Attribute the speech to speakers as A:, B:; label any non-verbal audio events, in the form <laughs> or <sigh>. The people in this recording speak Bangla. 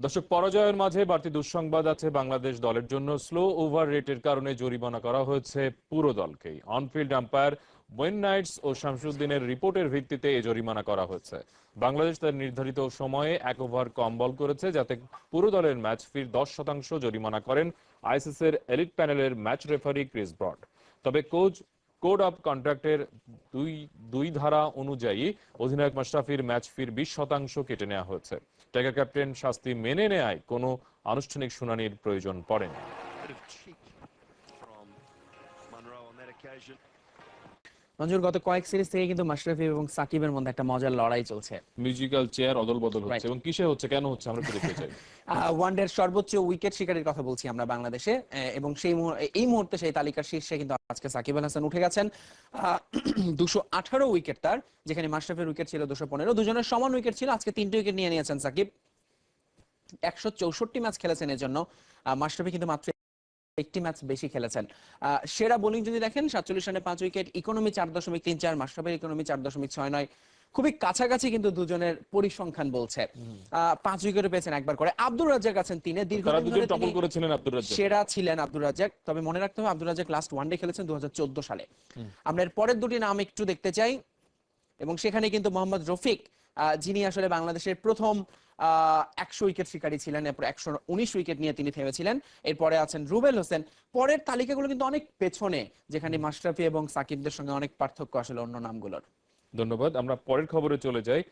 A: দর্শক, পরাজয়ের মাঝে বাড়তি দুঃসংবাদ আছে বাংলাদেশ দলের জন্য। স্লো ওভার রেটের কারণে জরিমানা করা হয়েছে পুরো দলকেই। On field umpire Owen Knights ও শামসুদ্দিনের রিপোর্টের ভিত্তিতে এই জরিমানা করা হয়েছে। বাংলাদেশ তার নির্ধারিত সময়ে এক ওভার কম বল করেছে, যাতে পুরো দলের ম্যাচ ফির দশ শতাংশ জরিমানা করেন আইসিসের এলিট প্যানেলের ম্যাচ রেফারি ক্রিস ব্রড। তবে কোচ কোড অফ কন্ট্রাক্টের দুই দুই ধারা অনুযায়ী অধিনায়ক মাশরাফির ম্যাচ ফির বিশ শতাংশ কেটে নেওয়া হয়েছে। টাইগার ক্যাপ্টেন শাস্তি মেনে নেয় কোনো আনুষ্ঠানিক শুনানির প্রয়োজন পড়েনি।
B: মঞ্জুর গত কয়েক সিরিজ থেকে কিন্তু মাশরাফি এবং সাকিবের মধ্যে একটা মজার লড়াই চলছে।
A: মিউজিক্যাল চেয়ার অদল বদল হচ্ছে এবং কিসে হচ্ছে কেন হচ্ছে আমরা দেখতে চাই। <laughs>
B: ওয়ানডের সর্বোচ্চ উইকেট শিকারের কথা বলছি আমরা বাংলাদেশে এবং সেই এই মুহূর্তে সেই তালিকার শীর্ষে কিন্তু আজকে সাকিব আল হাসান উঠে গেছেন। <clears throat> দুশো আঠারো উইকেট তার যেখানে মাশরাফির উইকেট ছিল দুশো পনেরো। দুজনের সমান উইকেট ছিল আজকে তিনটে উইকেট নিয়ে নিয়েছেন সাকিব। একশো চৌষট্টি ম্যাচ খেলেছেন এর জন্য মাশরাফি কিন্তু মাত্র একটি ম্যাচ বেশি খেলেছেন। সেরা বোলিং যদি দেখেন সাতচল্লিশ রানে পাঁচ উইকেট ইকোনমি চার দশমিক তিন চার মাশরাফের ইকোনমি চার দশমিক ছয় নয়। খুবই কাছাকাছি কিন্তু দুজনের পরিসংখ্যান বলছে। পাঁচ উইকেটও পেয়েছেন একবার করে। আব্দুর রাজ্জাক আছেন তিনে। দীর্ঘদিন
A: করেছিলেন আব্দুর রাজ্জাক।
B: সেরা ছিলেন আব্দুর রাজ্জাক। তবে মনে রাখতে হবে আব্দুর রাজ্জাক লাস্ট ওয়ানডে খেলেছেন দু হাজার চোদ্দ সালে। আমরা এর পরের দুটি নাম একটু দেখতে চাই। এবং সেখানে কিন্তু মোহাম্মদ রফিক আহ, যিনি আসলে বাংলাদেশের প্রথম একশো উইকেট শিকারী ছিলেন, এরপর একশো উনিশ উইকেট নিয়ে তিনি থেমেছিলেন। এরপরে আছেন রুবেল হোসেন। পরের তালিকাগুলো কিন্তু অনেক পেছনে, যেখানে মাশরাফি এবং সাকিবদের সঙ্গে অনেক পার্থক্য আসলে অন্য নামগুলোর।
A: ধন্যবাদ। আমরা পরের খবরে চলে যাই।